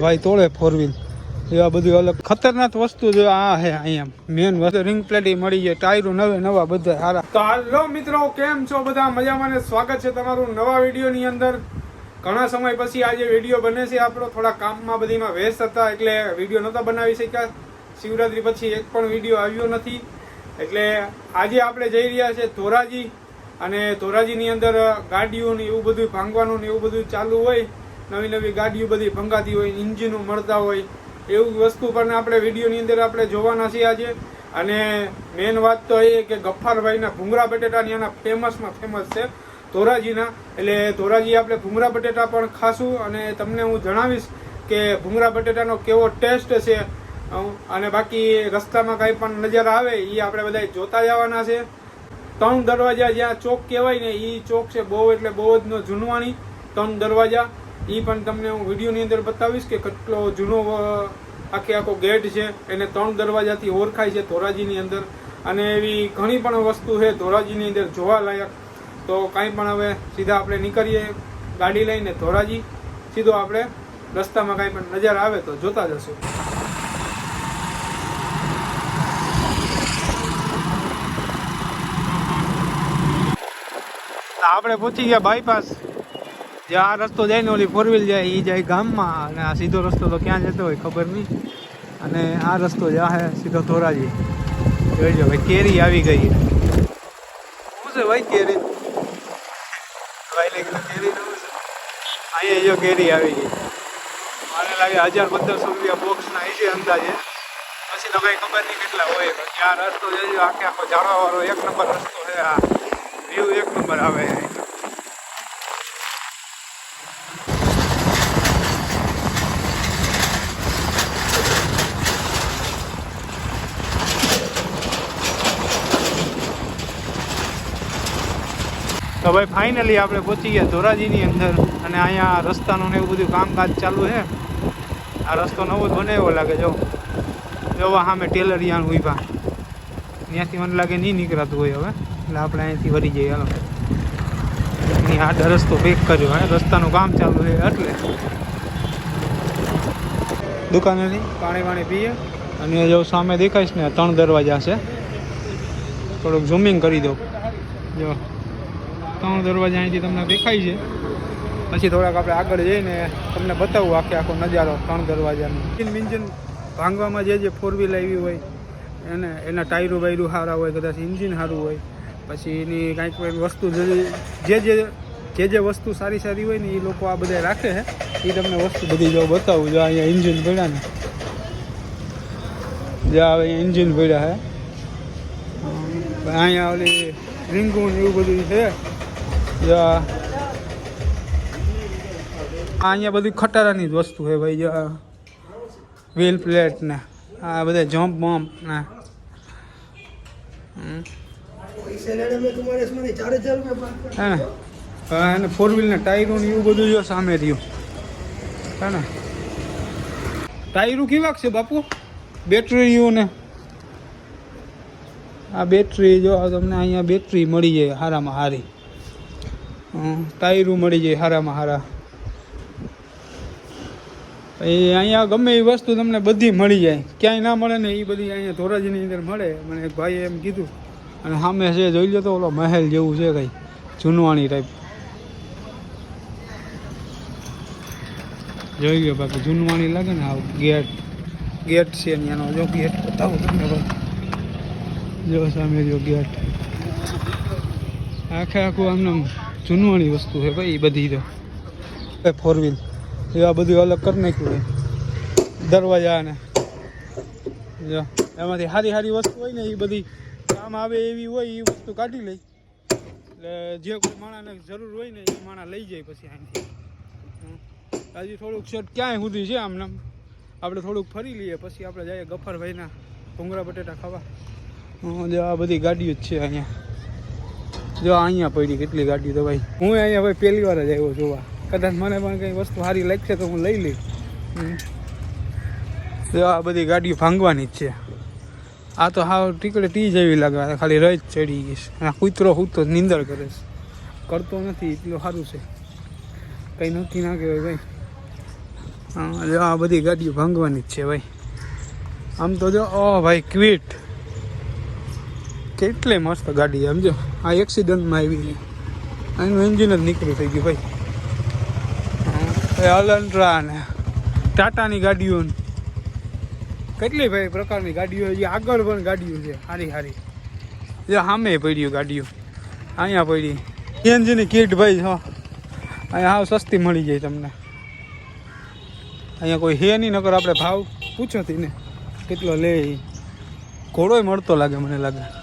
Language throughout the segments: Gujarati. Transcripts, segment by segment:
ભાઈ તોડે ફોર વ્હીલ એવા બધું અલગ ખતરનાક વસ્તુ જો આ હે અહીંયા. મેન વસ્તુ રિંગ પ્લેટ મળી જાય ટાયરો નવે નવા બધા સારા તો હાલો મિત્રો, કેમ છો બધા? મજામાં સ્વાગત છે તમારું નવા વિડીયોની અંદર. ઘણા સમય પછી આજે વીડિયો બને છે આપણો. થોડા કામમાં બધીમાં વ્યસ્ત હતા, એટલે વીડિયો નહોતા બનાવી શક્યા. શિવરાત્રી પછી એક પણ વીડિયો આવ્યો નથી. એટલે આજે આપણે જઈ રહ્યા છે ધોરાજી. અને ધોરાજીની અંદર ગાડીઓ ને એવું બધું ભાંગવાનું ને એવું બધું ચાલુ હોય. નવી નવી ગાડીઓ બધી ભંગાતી હોય ઇન્જિનો મળતા હોય, એવું વસ્તુ પણ આપણે વિડીયોની અંદર આપણે જોવાના છીએ આજે. અને મેઇન વાત તો એ કે ગફ્ફારભાઈના ભૂંગળા બટેટાની એના ફેમસમાં ફેમસ છે ધોરાજીના. એટલે ધોરાજી આપણે ભૂંગળા બટેટા પણ ખાશું અને તમને હું જણાવીશ કે ભૂંગળા બટેટાનો કેવો ટેસ્ટ છે. અને બાકી રસ્તામાં કાંઈ પણ નજર આવે એ આપણે બધા જોતા જવાના છે. ત્રણ દરવાજા જ્યાં ચોક કહેવાય ને એ ચોક છે બહુ એટલે બહુ જ જૂનવાણી. ત્રણ દરવાજા. એ પણ તમને હું વિડીયોની અંદર બતાવીશ કે કેટલો જૂનો આખે આખો ગેટ છે, એને ત્રણ દરવાજાથી ઓળખાય છે ધોરાજીની અંદર. અને એવી ઘણી પણ વસ્તુ છે ધોરાજીની અંદર જોવાલાયક તો કાંઈ પણ હવે સીધા આપણે નીકળીએ ગાડી લઈને ધોરાજી. સીધો આપણે રસ્તામાં કાંઈ પણ નજર આવે તો જોતા જશું. આપણે પહોંચી ગયા બાયપાસ જે આ રસ્તો જાય ને ઓલી ફોર વ્હીલ જાય એ જાય ગામમાં અને આ સીધો રસ્તો તો ક્યાં જતો હોય ખબર નહીં. અને આ રસ્તો જાય સીધો ધોરાજી. જોઈજો ભાઈ, કેરી આવી ગઈ. શું છે ભાઈ કેરી? કેરી અહીંયા કેરી આવી ગઈ. મને લાગે હજાર પંદરસો રૂપિયા બોક્સના છે અંદાજે. પછી તો ખબર નહીં કેટલા હોય. આ રસ્તો જોજો આખે આખો જાળવાવાળો એક નંબર રસ્તો છે આ. વ્યૂ એક નંબર આવે. તો ભાઈ ફાઇનલી આપણે પહોંચી ગયા ધોરાજીની અંદર અને અહીંયા રસ્તાનું ને એવું બધું કામકાજ ચાલુ છે. આ રસ્તો નવો જ બને એવો લાગે જો. જોવા સામે ટેલરિયાનું ઊભા ત્યાંથી મને લાગે નહીં નીકળાતું હોય હવે. એટલે આપણે અહીંયાથી વળી જઈએ, હાલો. એની આડા રસ્તો પેક કર્યો, હે. રસ્તાનું કામ ચાલુ છે એટલે. દુકાનેથી પાણી વાણી પીએ. અને જો સામે દેખાઈશ ને ત્રણ દરવાજા છે. થોડુંક ઝૂમિંગ કરી દો. જો. ત્રણ દરવાજા અહીંથી તમને દેખાય છે. પછી થોડાક આપણે આગળ જઈને તમને બતાવું આખે આખો નજારો ત્રણ દરવાજાનો. ઇન્જિન મિન્જિન ભાંગવામાં જે જે ફોર વ્હીલ આવી હોય, એને, એના ટાયરો બાયરું સારા હોય, કદાચ ઇન્જિન સારું હોય, પછી એની કાંઈક કોઈ વસ્તુ જે જે જે જે વસ્તુ સારી સારી હોય ને એ લોકો આ બધા રાખે છે. એ તમને વસ્તુ બધી જો બતાવું, જો અહીંયા ઇન્જિન પડ્યા ને. જો હવે ઇન્જિન પડ્યા છે. અહીંયા ઓલી રીંગું એવું બધું છે. અહીંયા બધી ખટારાની જ વસ્તુ છે ભાઈ વ્હીલ પ્લેટ ને. આ બધા જમ્પ બમ્પ ને. હા ને? ફોર વ્હીલના ટાયરો ને એવું બધું જો સામે રહ્યું. હે ને? ટાયરું કેવાક છે બાપુ? બેટરી બેટરીયું ને. આ બેટરી જો તમને અહીંયા બેટરી મળી જાય સારામાં સારી ટાયરો મળી જાય હારામાં હારા. એ અહીંયા ગમે એ વસ્તુ તમને બધી મળી જાય. ક્યાંય ના મળે ને એ બધી અહીંયા ધોરાજીની અંદર મળે. મને એક ભાઈએ એમ કીધું, અને સામે છે, જોઈ લો તો ઓલો મહેલ જેવું છે કંઈ, જૂનવાણી ટાઈપ જોઈ લો બાકી જૂનવાણી લાગે ને આવું ગેટ. ગેટ છે ને એનો, જો ગેટ બતાવું તમને ભાઈ. જો સામે જો ગેટ. આખે આખું આમને જૂનવાણી વસ્તુ છે ભાઈ, એ બધી તો ફોર વ્હીલ એવા બધું અલગ કરી નાખ્યું દરવાજા ને એમાંથી સારી સારી વસ્તુ હોય ને, એ બધી કામ આવે એવી હોય, એ વસ્તુ કાઢી લઈ. એટલે જે કોઈ માણસને જરૂર હોય ને, એ માણસ લઈ જાય પછી અહીંથી. હજી થોડુંક શોર્ટ ક્યાંય સુધી છે આમને આમ. આપણે થોડુંક ફરી લઈએ, પછી આપણે જઈએ ગફરભાઈના ભૂંગરા બટેટા ખાવા. જો આ બધી ગાડીઓ જ છે અહીંયા. જો અહીંયા પડી કેટલી ગાડી તો ભાઈ. હું અહીંયા ભાઈ પહેલી વાર જ આવ્યો જોવા. કદાચ મને પણ કંઈ વસ્તુ સારી લાગશે તો હું લઈ લઈશ. જો આ બધી ગાડીઓ ભાંગવાની જ છે. આ તો હાવ ટીકડે ટી જેવી લાગે ખાલી રજ ચડી ગઈશ આ કૂતરો હૂતો નિંદર કરે છે. કરતો નથી એટલું સારું છે. કંઈ નક્કી ના કહેવાય ભાઈ. હા, જો આ બધી ગાડીઓ ભાંગવાની જ છે ભાઈ. આમ તો જો ઓ ભાઈ ક્વિટ. કેટલી મસ્ત ગાડી સમજો? આ એક્સિડન્ટમાં આવી આનું એન્જિન જ નીકળ્યું થઈ ગયું, ભાઈ. અલન્ટ્રા ને. ટાટાની ગાડીઓ કેટલી, ભાઈ, પ્રકારની ગાડીઓ છે? આગળ પણ ગાડીઓ છે. સારી સારી જે સામે પડ્યું ગાડીઓ. અહીંયા પડી. એન્જિનની કીટ ભાઈ હા અહીંયા હાવ સસ્તી મળી જાય તમને. અહીંયા કોઈ હે નહીં, નકર આપણે ભાવ પૂછો ને કેટલો લે. ઘોડોય મળતો લાગે, મને લાગે.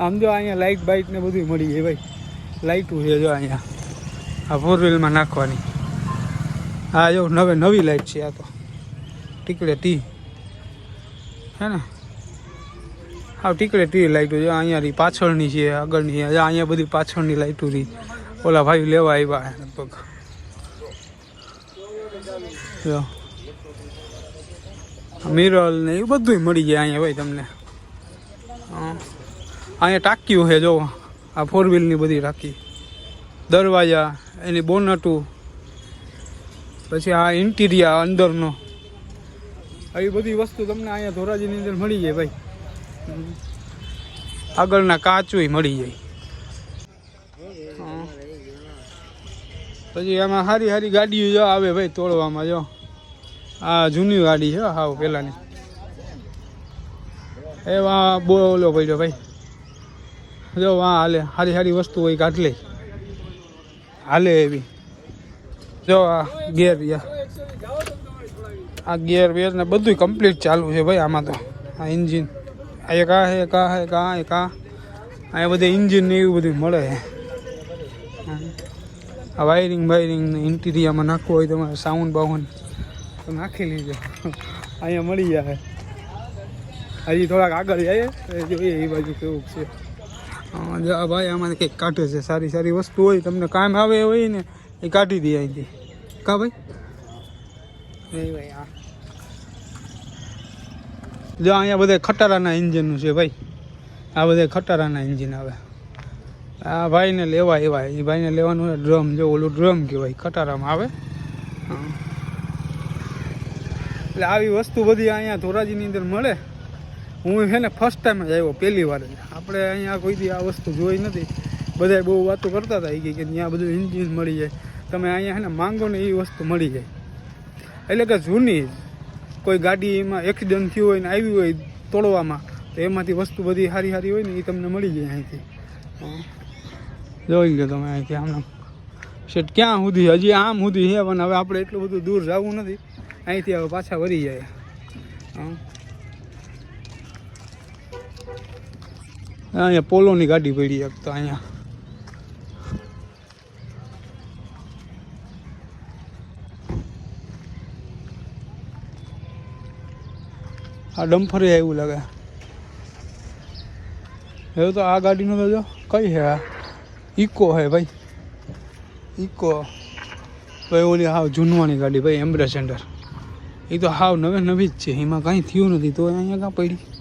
આમ જો અહીંયા લાઇટ બાઇટ ને બધું મળી જાય ભાઈ. લાઇટું છે જો અહીંયા. આ ફોર વ્હીલમાં નાખવાની. હા જો નવે નવી લાઇટ છે આ તો. ટીકડે ટી. હે ને? હા ટીકડે ટી લાઇટો જો અહીંયા રી પાછળની છે, આગળની. અહીંયા બધી પાછળની લાઇટો રી ઓલા ભાઈ લેવા આવ્યા લગભગ. જો. મિરલ ને એ બધું મળી જાય અહીંયા ભાઈ તમને. હા. અહીંયા ટાંક્યું છે, જો, આ ફોર વ્હીલની બધી ટાંકી દરવાજા, એની બોનટું, પછી આ ઇન્ટિરિયર અંદરનો. આવી બધી વસ્તુ તમને અહીંયા ધોરાજીની અંદર મળી જાય ભાઈ. આગળના કાચુય મળી જાય. પછી એમાં સારી સારી ગાડીઓ જો આવે ભાઈ તોડવામાં, જો. આ જૂની ગાડી છે હાવ પેલાની. એવા બોલો પડ્યો ભાઈ. જો વાં હાલે સારી સારી વસ્તુ હોય કાઢ હાલે એવી. જો આ ગેર આ ગેર વેર ને બધું કમ્પ્લીટ ચાલુ છે ભાઈ આમાં તો. આ ઇન્જિન આ એક આ એક આ એક આ એક આ. અહીંયા બધે ઇન્જિન ને એવું બધું મળે છે આ વાયરિંગ વાયરિંગ ને ઇન્ટિરિયરમાં નાખવું હોય તમારે સાઉન્ડ બાઉન્ડ તો નાખી લેજો. અહીંયા મળી જાય. હજી થોડાક આગળ જઈએ જોઈએ એ બાજુ કેવું છે. હા, આ ભાઈ આમાં કંઈક કાઢે છે, સારી સારી વસ્તુ હોય, તમને કામ આવે હોય ને, એ કાઢી દે અહીંથી. કા ભાઈ? એ ભાઈ જો અહીંયા બધા ખટારાના એન્જિનનું છે ભાઈ. આ બધા ખટારાના એન્જિન આવે. આ ભાઈને લેવા એવા, એ ભાઈને લેવાનું ડ્રમ જો ઓલું ડ્રમ કહેવાય, ખટારામાં આવે. એટલે આવી વસ્તુ બધી અહીંયા ધોરાજીની અંદર મળે. હું છે ને ફર્સ્ટ ટાઈમ જ આવ્યો, પહેલી વાર. આપણે અહીંયા કોઈ દી આ વસ્તુ જોઈ નથી. બધાય બહુ વાતો કરતા હતા કે ત્યાં બધું ઇન્જિન મળી જાય. તમે અહીંયા છે ને માંગો ને એ વસ્તુ મળી જાય. એટલે કે જૂની કોઈ ગાડી એમાં એક્સિડન્ટ થયું હોય ને આવી હોય તોડવામાં, તો એમાંથી વસ્તુ બધી સારી સારી હોય ને એ તમને મળી જાય અહીંથી. જોઈ લો તમે અહીંથી આમ. શેઠ, ક્યાં સુધી? હજી આમ સુધી છે પણ હવે આપણે એટલું બધું દૂર જવું નથી. અહીંથી હવે પાછા વરી જાય. હા. અહીંયા પોલોની ગાડી પડી એક તો અહીંયા. આ ડમ્ફરે એવું લાગે. એવું તો આ ગાડીનો તો જો કઈ છે આ? ઇકો હે ભાઈ. ઇકો ભાઈ ઓલી હાવ જૂનવાની ગાડી, ભાઈ એમ્બ્રેસેન્ડર. એ તો હાવ નવે નવી જ છે, એમાં કાંઈ થયું નથી, તો અહીંયા કાં પડી?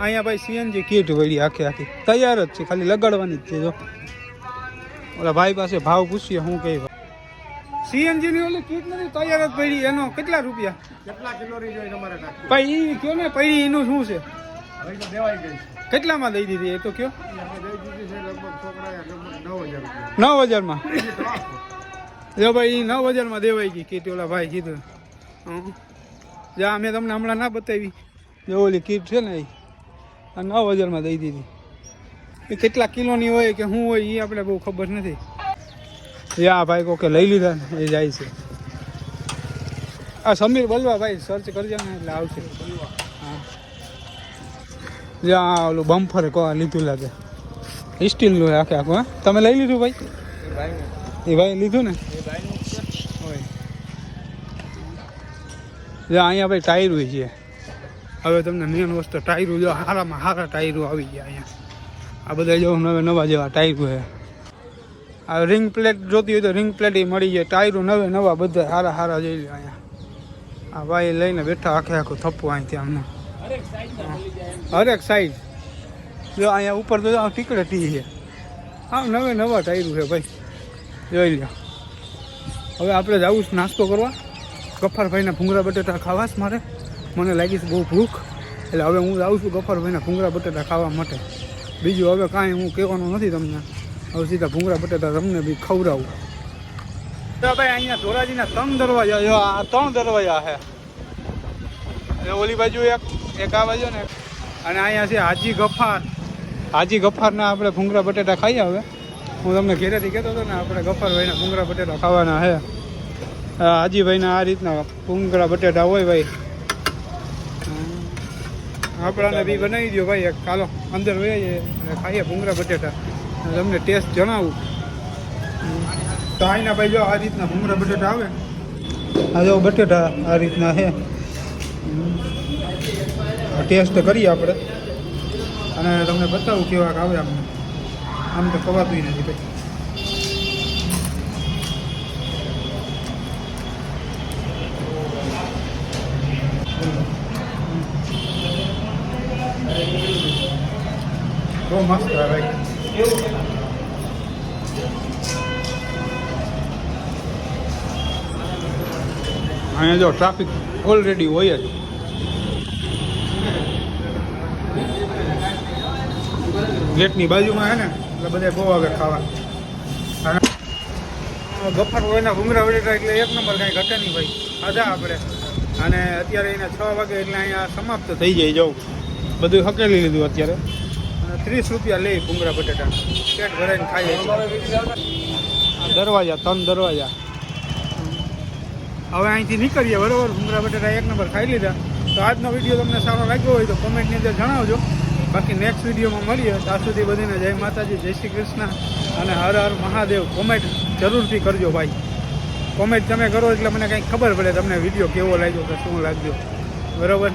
અહીંયા ભાઈ સીએનજી કીટ વળી આખી આખી. તૈયાર જ છે ખાલી લગાડવાની જ છે જો. ઓલા ભાઈ પાસે ભાવ પૂછીએ શું કહે સીએનજી ની ઓલી કીટ નથી તૈયાર જ પડી. એનો કેટલા રૂપિયા? કેટલા કિલો જોઈએ તમારે ભાઈ ઈ કયો ને પડી એનું શું છે? કેટલામાં દઈ દીધી એ તો કયો? અમે નવ હજારમાં? એ. જો ભાઈ નવ હજારમાં દેવાઈ ગઈ કીટ ઓલા ભાઈ કીધું. હં. જા મેં તમને હમણાં ના બતાવી. જો ઓલી કીટ છે ને એ આ નવ હજારમાં દઈ દીધી. એ કેટલા કિલોની હોય કે શું હોય એ આપણે બહુ ખબર નથી. યા ભાઈ કોકે લઈ લીધા ને, એ જાય છે. આ સમીર બલવા ભાઈ સર્ચ કરજો ને એટલે આવશે. હા. ઓલું બમ્ફર કો લીધું લાગે. સ્ટીલનું આખે આખું, હા? તમે લઈ લીધું ભાઈ? એ ભાઈ લીધું ને? અહીંયા ભાઈ ટાયર હોય છે. હવે તમને મેન વસ્તુ, ટાયરો જો સારામાં સારા ટાયરો આવી ગયા અહીંયા. આ બધા જો નવે નવા જેવા ટાયરો છે. આ રિંગ પ્લેટ જોતી હોય તો રિંગ પ્લેટ એ મળી જાય. ટાયરો નવે નવા બધા સારા સારા જોઈ લો અહીંયા. આ ભાઈ લઈને બેઠા આખે આખું થપ્પું અહીંથી અમને હરેક સાઈઝ જો અહીંયા ઉપર તો ટીકડે ટી છે. હા નવે નવા ટાયરો છે ભાઈ. જોઈ લ્યો. હવે આપણે જવું છે નાસ્તો કરવા. ગફારભાઈના ભૂંગળા બટેટા ખાવાશ મારે. મને લાગી છે બહુ ભૂખ. એટલે હવે હું આવું છું ગફારભાઈના ભૂંગળા બટેટા ખાવા માટે. બીજું હવે કાંઈ હું કહેવાનું નથી તમને. હવે સીધા ભૂંગળા બટેટા તમને બી ખવડાવું. તો ભાઈ અહીંયા ધોરાજીના ત્રણ દરવાજા જો આ ત્રણ દરવાજા છે. ઓલી બાજુ એક એક આ બાજુ અને અહીંયા હાજી ગફાર. હાજી ગફારના આપણે ભૂંગળા બટેટા ખાઈએ હવે. હું તમને ઘેરેથી કહેતો હતો ને, આપણે ગફારભાઈના ભૂંગળા બટેટા ખાવાના છે. હાજીભાઈના આ રીતના ભૂંગળા બટેટા હોય ભાઈ. આપણાને બી બનાવી દો ભાઈ કાલો અંદર વહીએ ખાઈએ ભૂંગળા, બટેટા. તમને ટેસ્ટ જણાવું. તો આઈના ભાઈ જો આ રીતના ભૂંગળા, બટેટા આવે. આ જો બટેટા આ રીતના છે. ટેસ્ટ કરીએ આપણે. અને તમને બતાવું કેવાક આવે આમ આમ તો ખવાતું નથી ભાઈ. મસ્ત ભાઈ અહીંયા જો ટ્રાફિક ઓલરેડી હોય જ. ગેટની બાજુમાં છે ને, એટલે બધા બહુ આગળ ખાવા. અને હોય ને ભૂંગરા વડેટા એટલે એક નંબર કાંઈ ઘટે નહીં ભાઈ. આધા આપણે. અને અત્યારે એના છ વાગે એટલે અહીંયા સમાપ્ત થઈ જાય જવું બધું હકેલી લીધું અત્યારે. ત્રીસ રૂપિયા લઈ ભૂંગળા બટેટા પેટ ભરાઈને ખાઈએ દરવાજા, ત્રણ દરવાજા. હવે અહીંથી નીકળીએ, બરોબર? ભૂંગળા બટેટા એક નંબર ખાઈ લીધા. તો આજનો વીડિયો તમને સારો લાગ્યો હોય તો કોમેન્ટની અંદર જણાવજો. બાકી નેક્સ્ટ વિડીયોમાં મળીએ. ત્યાં સુધી બધીને જય માતાજી, જય શ્રી કૃષ્ણ અને હર હર મહાદેવ. કોમેન્ટ જરૂરથી કરજો ભાઈ. કોમેન્ટ તમે કરો એટલે મને કંઈક ખબર પડે તમને વીડિયો કેવો લાગ્યો કે શું લાગ્યો. બરોબર?